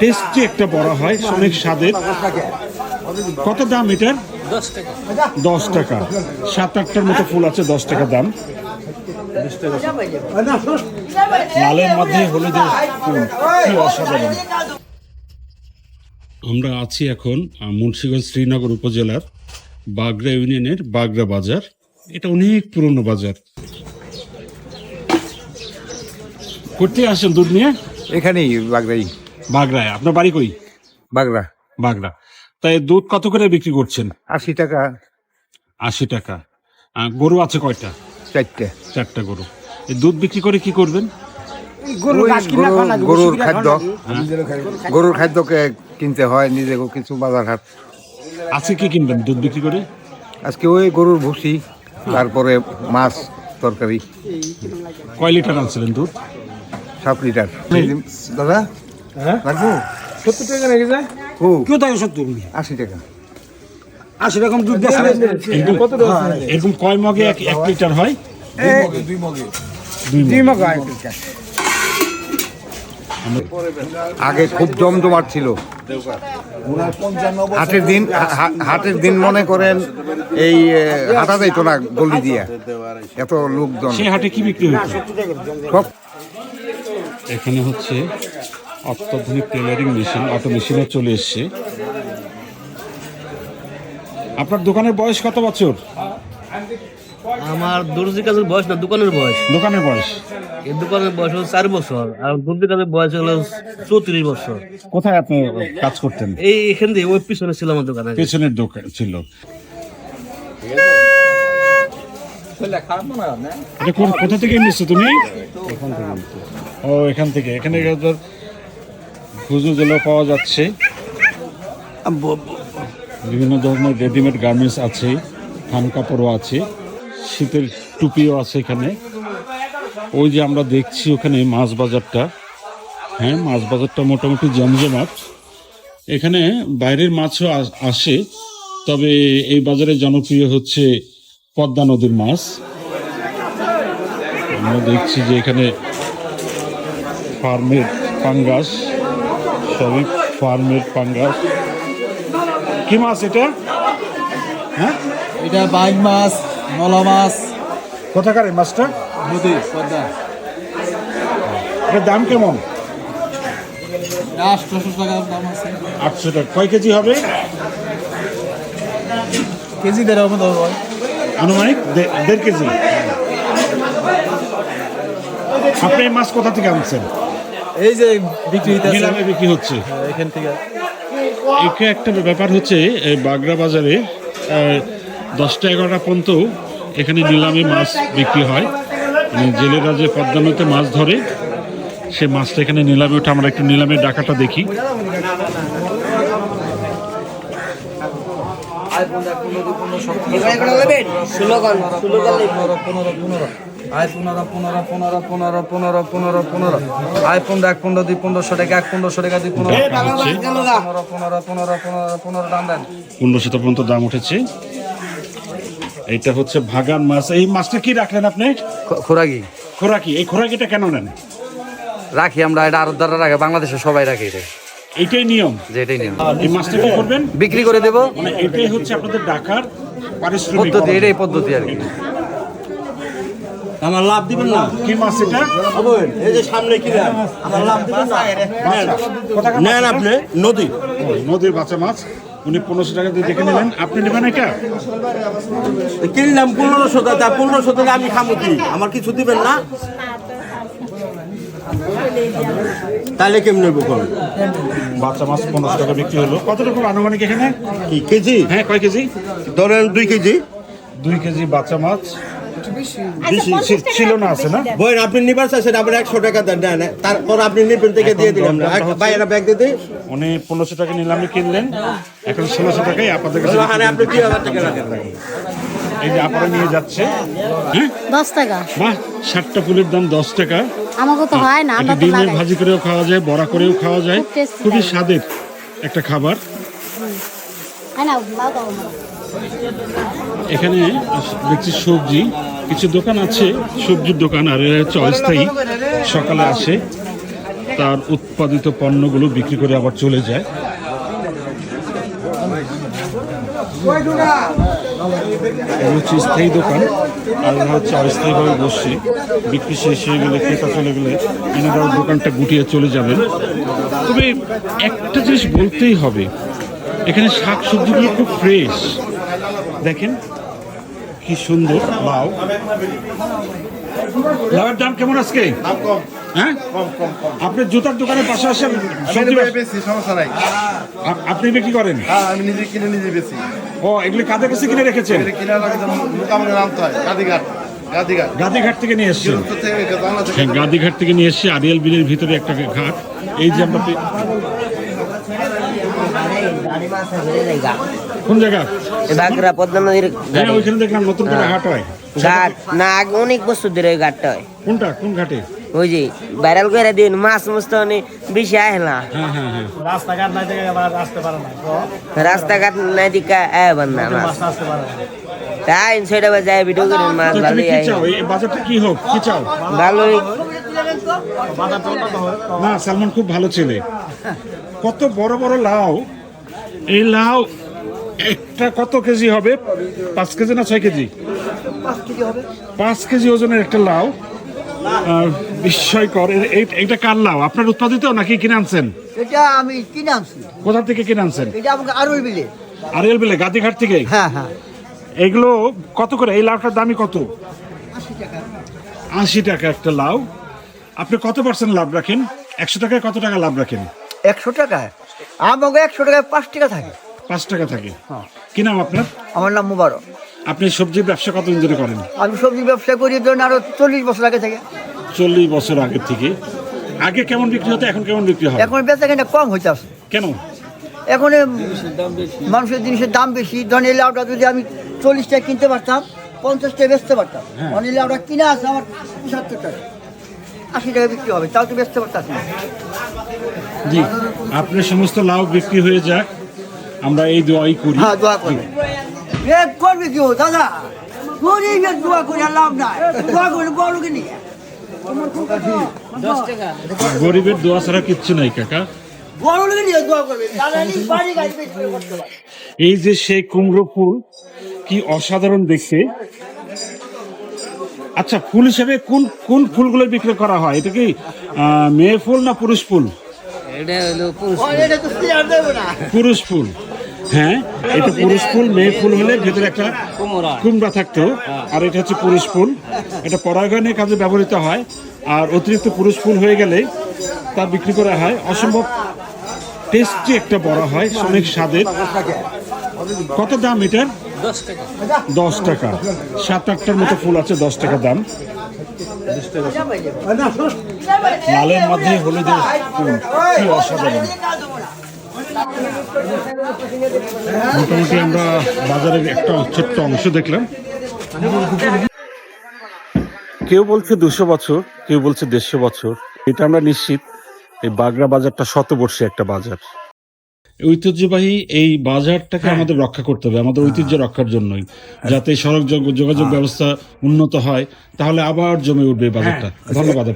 Tasty একটা বড়া হয় অনেক স্বাদের। কত দাম এটার? দশ টাকা। সাত আটটার মতো ফুল আছে, দশ টাকা দাম। লালের মধ্যে হলুদের অসাধারণ। আমরা আছি এখন মুন্সিগঞ্জ শ্রীনগর উপজেলার বাগড়া ইউনিয়নের বাগড়া বাজার। এটা অনেক পুরনো বাজার। করতে আসেন দুধ নিয়ে? এখানেই বাগড়াই। বাগড়ায়। আপনার বাড়ি কই? বাগড়া। বাগড়া। তাই দুধ কত করে বিক্রি করছেন? আশি টাকা। আশি টাকা। গরু আছে কয়টা? চারটে। চারটা গরু। এই দুধ বিক্রি করে কি করবেন? গরু- গরুর খাদ্য। গরুর খাদ্যকে কিনতে হয় নিজেকেও কিছু বাজার হাট। আছে কি কিনবেন দুধ বিক্রি করে? আজকে ওই গরুর ভুসি তারপরে মাছ তরকারি। কয় লিটার আনছিলেন দুধ? সাত লিটার। দাদা? রাখব সত্তর টাকা নাকি যায়? ও কেউ থাকে সত্তর আশি টাকা। আশি রকম দুধ বেশি এরকম এরকম কয় মগে এক এক লিটার হয়? দুই দুই মগ। মগ। আগে খুব জমজমাট ছিল। হাটের দিন হাটের দিন মনে করেন এই হাঁটা যাইতো না গলি দিয়া। এত লোকজন। হাটে কি বিক্রি সব এখানে হচ্ছে অত্যাধুনিক টেলারিং মেশিন অটো মেশিনও চলে এসছে। আপনার দোকানের বয়স কত বছর? আমার দর্জি কাজের বয়স না দোকানের বয়স। দোকানের বয়স? এই দোকানের বয়স হলো চার বছর আর দর্জি কাজের বয়স হলো চৌত্রিশ বছর। কোথায় আপনি কাজ করতেন? এই এখান দিয়ে ওই পিছনে ছিল আমার দোকানে পিছনের দোকান ছিল। কোথা থেকে নিচ্ছ তুমি? ও এখান থেকে। এখানে খুজু জেলো পাওয়া যাচ্ছে। বিভিন্ন ধরনের রেডিমেড গার্মেন্টস আছে থান কাপড়ও আছে, শীতের টুপিও আছে এখানে। ওই যে আমরা দেখছি ওখানে মাছ বাজারটা। হ্যাঁ মাছ বাজারটা মোটামুটি জমজমাট। এখানে বাইরের মাছও আসে তবে এই বাজারে জনপ্রিয় হচ্ছে পদ্মা নদীর মাছ। আমরা দেখছি যে এখানে ফার্মের পাঙ্গাস সবই ফার্মের পাঙ্গাস। কি মাছ এটা? হ্যাঁ? এটা বাইক মাছ নলা মাছ। কোথাকার এই মাছটা? নদী পদ্মা। এটার দাম কেমন? আটশোশো টাকার দাম আছে। আটশো টাকা। কয় কেজি হবে? কেজি দেড় হয় আনুমানিক দেড় কেজি। আপনি এই মাছ কোথা থেকে আনছেন? এই যে বিক্রি নিলামে বিক্রি হচ্ছে। এখান থেকে। একে একটা ব্যাপার হচ্ছে বাগড়া বাজারে দশটা এগারোটা পর্যন্ত এখানে নিলামে মাছ বিক্রি হয়। মানে জেলেরা যে পদ্মা নদীতে মাছ ধরে সে মাছটা এখানে নিলামে ওঠে। আমরা একটু নিলামের ডাকাটা দেখি। পনেরো পনেরো পনেরো। আয় পনেরো পনেরো পনেরো পনেরো পনেরো পনেরো। পনেরো আয় পনেরো এক পনেরো দুই পনেরোশো টাকা এক পনেরোশো টাকা দুই পনেরো পনেরো পনেরো পনেরো পনেরো পনেরো দাম দেন। পনেরোশো পর্যন্ত দাম উঠেছে। এইটা হচ্ছে ভাগান মাছ। এই মাছটা কি রাখলেন আপনি? খোরাকি। খোরাকি। এই খোরাকিটা কেন নেন? রাখি আমরা এটা আরও দ্বারা রাখে বাংলাদেশে সবাই রাখে এটা। এইটাই নিয়ম? যে এটাই নিয়ম। এই মাছটা কি করবেন? বিক্রি করে দেবো। মানে এটাই হচ্ছে আপনাদের ডাকার পারিশ্রমিক পদ্ধতি এটাই পদ্ধতি আর কি। আমার লাভ দিবেন না। কি মাছ এটা? এই যে সামনে কি দেন? আমার লাভ দিবেন না। নেন। আপনি নদী। নদীর বাচ্চা মাছ। উনি পনেরোশো টাকা দিয়ে দেখে নেবেন আপনি নেবেন এটা? কিনলাম পনেরোশো টাকা। পনেরোশো টাকা আমি খামো কি? আমার কিছু দিবেন না? তাহলে কেমনে বকল বাচ্চা মাছ পনেরোশো টাকা বিক্রি হলো। কত রকম আনুমানিক এখানে? কি কেজি? হ্যাঁ কয় কেজি? ধরেন দুই কেজি। দুই কেজি বাচ্চা মাছ। ছিল না আছে না? বই আপনি নিবার চাইছেন আপনি একশো টাকা দেন দেন তারপর আপনি নিবেন থেকে দিয়ে দিলাম। বাইরে ব্যাগ উনি পনেরোশো টাকা নিলামে কিনলেন এখন ষোলোশো টাকাই আপনাদের কাছে আপনি দুই হাজার টাকা রাখেন। এই যে আপনারা নিয়ে যাচ্ছে হ্যাঁ দশ টাকা। বাহ ষাটটা ফুলের দাম দশ টাকা। আমাকে তো হয় না আমরা ডিমের ভাজি করেও খাওয়া যায় বড়া করেও খাওয়া যায়। খুবই স্বাদের একটা খাবার। হয় না। এখানে দেখছি সবজি, কিছু দোকান আছে, সবজির দোকান, আর হচ্ছে অস্থায়ী, সকালে আসে, তার উৎপাদিত পণ্যগুলো বিক্রি করে আবার চলে যায়। হচ্ছে স্থায়ী দোকান, আর এরা হচ্ছে অস্থায়ীভাবে বসছে বিক্রি শেষ হয়ে গেলে ক্রেতা চলে গেলে এনারাও দোকানটা গুটিয়ে চলে যাবেন তবে একটা জিনিস বলতেই হবে, এখানে শাক সবজিগুলো খুব ফ্রেশ দেখেন কি সুন্দর লাউ লাউয়ের দাম কেমন আজকে? হ্যাঁ? আপনি জুতার দোকানের বেশি সমস্যা আপনি বিক্রি করেন? হ্যাঁ আমি নিজে কিনে নিজে বেশি। ও এগুলি কাদের কাছে কিনে রেখেছেন? গাদিঘাট থেকে নিয়ে থেকে হ্যাঁ গাদিঘাট থেকে নিয়ে এসছি আরিয়াল বিলের ভিতরে একটা ঘাট। এই যে আমরা কোন জায়গা? বাগরা পদ্মা নদীর হ্যাঁ ওইখানে দেখলাম নতুন করে হাট হয়। ঘাট না আগে অনেক বছর ধরে ওই ঘাটটা হয়। কোনটা? কোন ঘাটে? ওই যে ভাইরাল করে দিন মাছ মস্ত অনেক বেশি না। হ্যাঁ রাস্তাঘাট নাই থেকে আবার আসতে পারে না। তো রাস্তাঘাট নাই দিকা আয় মাছ। মাছ আসতে পারে তাই ছয়টা বাজে যায় ভিডিও মাছ তো ভালোই আয় বাজারটা কি হোক কি চাও? ভালোই। বাজার তো উন্নত হয় না সালমান খুব ভালো ছেলে। কত বড় বড় লাউ এই লাউ একটা কত কেজি হবে? পাঁচ কেজি না ছয় কেজি? পাঁচ কেজি ওজনের একটা লাউ। বিস্ময়কর। এইটা কার লাউ? আপনার উৎপাদিত নাকি কিনে আনছেন? এটা আমি কিনে আনছি। কোথা থেকে কিনে আনছেন? এটা আমাকে আরও বিলে। আরিয়াল বিলে গাদিঘাট থেকে? হ্যাঁ হ্যাঁ। এগুলো কত করে? এই লাউটার দামই কত? আশি টাকা একটা লাউ। আপনি কত পার্সেন্ট লাভ রাখেন? একশো টাকায় কত টাকা লাভ রাখেন? একশো টাকায়? আমাকে একশো টাকায় পাঁচ টাকা থাকে। পাঁচ টাকা থাকে। কি নাম আপনার? আমার নাম মুবারক। আপনি সবজির ব্যবসা কতদিন ধরে করেন? আমি সবজি ব্যবসা করি ধরুন আরও চল্লিশ বছর আগে থেকে। চল্লিশ বছর আগের থেকে। আগে কেমন বিক্রি হতো এখন কেমন বিক্রি হয়? এখন বেচা কিনা কম হইতে আছে। কেন? এখন মানুষের জিনিসের দাম বেশি। ধরেন এই লাউটা যদি আমি চল্লিশ টাকা কিনতে পারতাম পঞ্চাশ টাকা বেচতে পারতাম। অনেক লাউটা কিনে আছে আমার পঁচাত্তর টাকা। আশি টাকা বিক্রি হবে। তাও তো বেচতে পারতাম জি আপনার সমস্ত লাউ বিক্রি হয়ে যাক। আমরা এই দোয়াই করি। হ্যাঁ দোয়া করবে এ করবে কি ও দাদা? গরিবের দোয়া করে আর লাভ নাই। দোয়া করে বড় গরিবের দোয়া ছাড়া কিচ্ছু নাই কাকা। এই যে সেই কুমড়ো ফুল কি অসাধারণ দেখতে। আচ্ছা ফুল হিসেবে কোন কোন ফুলগুলো বিক্রি করা হয়? এটা কি মেয়ে ফুল না পুরুষ ফুল? পুরুষ ও, এটা তো সিয়ার দেবো না। পুরুষ ফুল। হ্যাঁ এটা পুরুষ ফুল মেয়ে ফুল হলে ভেতরে একটা কুমড়া। থাকতো আর এটা হচ্ছে পুরুষ ফুল। এটা পরাগায়নের কাজে ব্যবহৃত হয় আর অতিরিক্ত পুরুষ ফুল হয়ে গেলে তা বিক্রি করা হয়। অসম্ভব টেস্টি একটা বড় হয় অনেক স্বাদের। কত দাম এটার? দশ টাকা। সাত আটটার মতো ফুল আছে, দশ টাকা দাম। লালের মধ্যে হলুদের ফুল। কি অসাধারণ। মোটামুটি আমরা বাজারের একটা ছোট্ট অংশ দেখলাম। কেউ বলছে দুশো বছর, কেউ বলছে দেড়শো বছর। এটা আমরা নিশ্চিত, এই বাগড়া বাজারটা শতবর্ষী একটা বাজার। ঐতিহ্যবাহী এই বাজারটাকে আমাদের রক্ষা করতে হবে আমাদের ঐতিহ্য রক্ষার জন্যই। যাতে সড়ক যোগ- যোগাযোগ ব্যবস্থা উন্নত হয় তাহলে আবার জমে উঠবে বাজারটা। ধন্যবাদ।